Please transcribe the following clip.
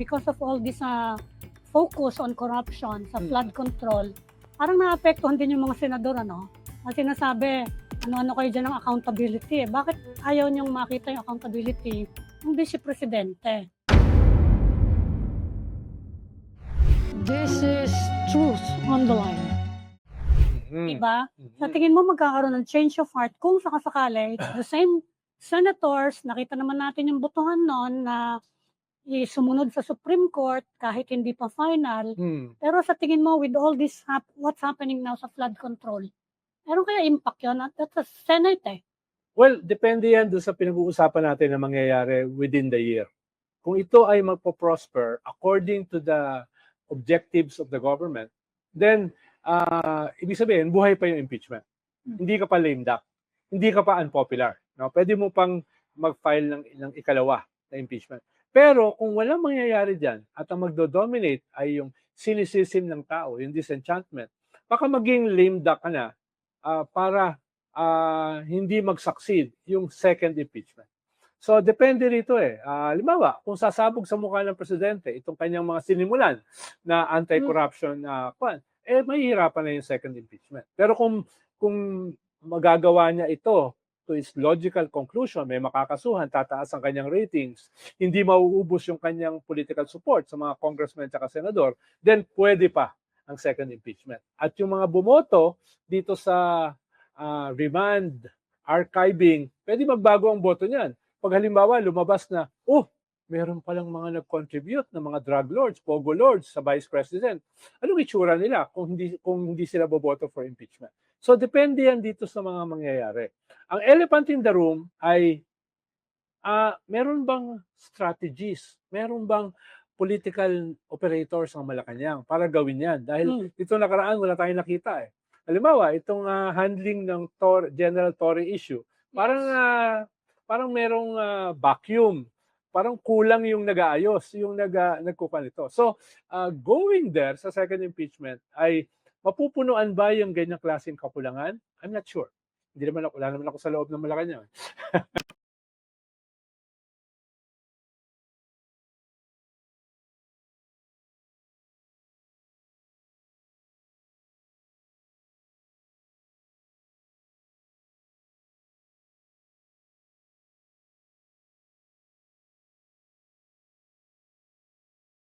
because of all this uh, focus on corruption sa Hmm. flood control, parang naapektuhan din yung mga senador, ano? Ang sinasabi, ano-ano kayo dyan ng accountability. Eh. Bakit ayaw niyong makita yung accountability ng Vice Presidente? This is truth on the line. Mhm. Diba? Sa tingin mo magkakaroon ng change of heart kung sakasakali, the same senators, nakita naman natin yung botohan noon na sumunod sa Supreme Court kahit hindi pa final. Hmm. Pero sa tingin mo, with all this, hap- what's happening now sa flood control, meron kaya impact yun? At that's a Senate eh. Well, depende yan doon sa pinag-uusapan natin na mangyayari within the year. Kung ito ay magpo-prosper according to the objectives of the government, then ah ibig sabihin, buhay pa yung impeachment. Hmm. Hindi ka pa lame duck. Hindi ka pa unpopular. No? Pwede mo pang mag-file ng, ng ikalawa na impeachment. Pero kung walang mangyayari dyan at ang magdo-dominate ay yung cynicism ng tao, yung disenchantment, baka maging lame duck ka na ah, para ah, hindi mag-succeed yung second impeachment. So, depende rito eh. Uh, limawa, kung sasabog sa mukha ng presidente itong kanyang mga sinimulan na anti-corruption na kwan, eh mahihirapan na yung second impeachment. Pero kung kung magagawa niya ito to its logical conclusion, may makakasuhan, tataas ang kanyang ratings, hindi mauubos yung kanyang political support sa mga congressmen at senador, then pwede pa ang second impeachment. At yung mga bumoto dito sa ah, remand, archiving, pwede magbago ang boto niyan. Pag halimbawa lumabas na, oh, meron palang mga nag-contribute na mga drug lords, pogo lords sa vice president. Anong itsura nila kung hindi kung hindi sila boboto for impeachment? So depende yan dito sa mga mangyayari. Ang elephant in the room ay ah meron bang strategies? Meron bang political operators ang Malacanang para gawin yan? Dahil Hmm. ito nakaraan wala tayong nakita eh. Halimbawa, itong ah, handling ng Tor- General Torre issue, parang ah, parang merong ah, vacuum. Parang kulang yung nag-aayos, yung nag uh, nagkukan ito. So, ah, going there sa second impeachment ay mapupunuan ba yung ganyang klaseng kakulangan? I'm not sure. Hindi naman ako, wala naman ako sa loob ng Malacanang.